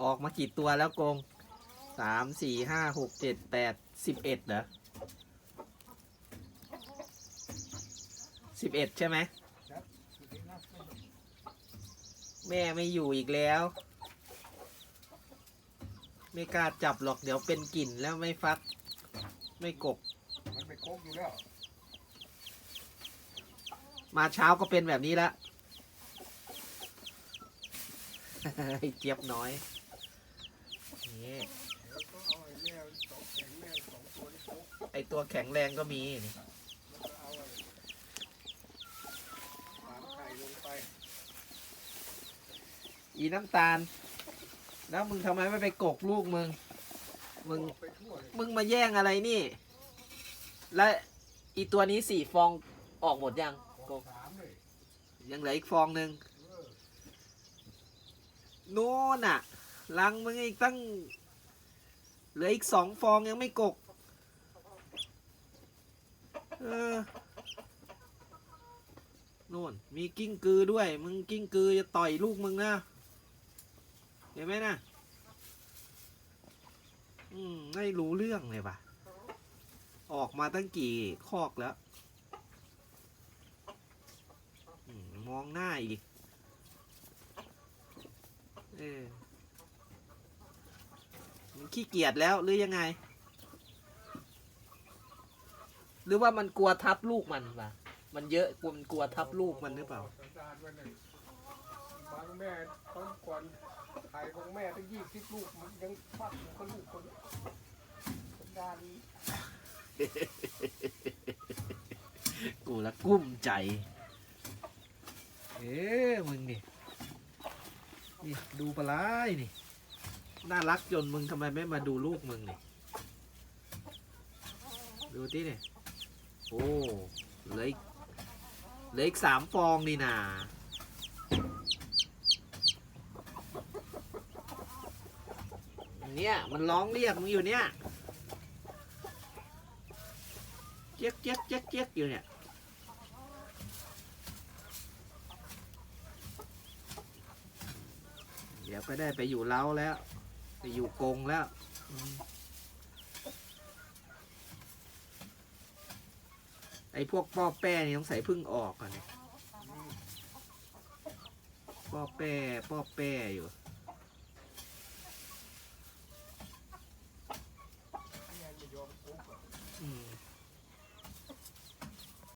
ออกมากี่ตัวแล้วกงสามสี่ห้าหกเจ็ดแปดสิบเอ็ดเหรอสิบเอ็ดใช่ไหมแม่ไม่อยู่อีกแล้ว ไม่กล้าจับหรอกเดี๋ยวเป็นกลิ่นแล้วไม่ฟัก ไม่กบมันไปโคกอยู่แล้ว มาเช้าก็เป็นแบบนี้ละ ไอ้ เจี๊ยบน้อยนี่ไอตัวแข็งแรงก็มีนี่อีน้ำตาล แล้วมึงทำไมไม่ไปกกลูกมึง มึง มึงมาแย่งอะไรนี่ และอีตัวนี้สี่ฟองออกหมดยังโคกยังเหลืออีกฟองหนึ่ง โน่นน่ะ ลังมึงอีกตั้ง เหลืออีกสองฟองยังไม่กก เออโน่น มีกิ้งกือด้วย มึงกิ้งกือจะต่อยลูกมึงนะ เห็นไหมนะอืม ไม่รู้เรื่องเลยปะออกมาตั้งกี่คอกแล้วอมองหน้าอีก เออมันขี้เกียจแล้วหรือยังไง หรือว่ามันกลัวทับลูกมันปะมันเยอะกลัวมันกลัวทับลูกมันหรือเปล่า สันดานมันเลยบางแม่ตอนก่อนไข่ของแม่ตั้งยี่สิบลูกมันยังฟักอยู่กับลูกคนสันดานกูละกุ้มใจ เอ๊ะมึงนี่ นี่ดูปลาไหลนี่ น่ารักจนมึงทำไมไม่มาดูลูกมึงนี่ ดูที่นี่ โอ้เหลืออีกเหลืออีกสามฟองนี่นาเนี่ยมันร้องเรียกมึงอยู่เนี่ย เจ๊ยกเจ๊ยกเจ๊ยกเจ๊ยกอยู่เนี่ย ดี๋ยวก็ได้ไปอยู่เล้าแล้ว ไปอยู่กงแล้ว ไอ้พวกป้อแป้นี่ต้องใส่พึ่งออกก่อนเนี่ยป้อแป้ ป้อแป้อยู่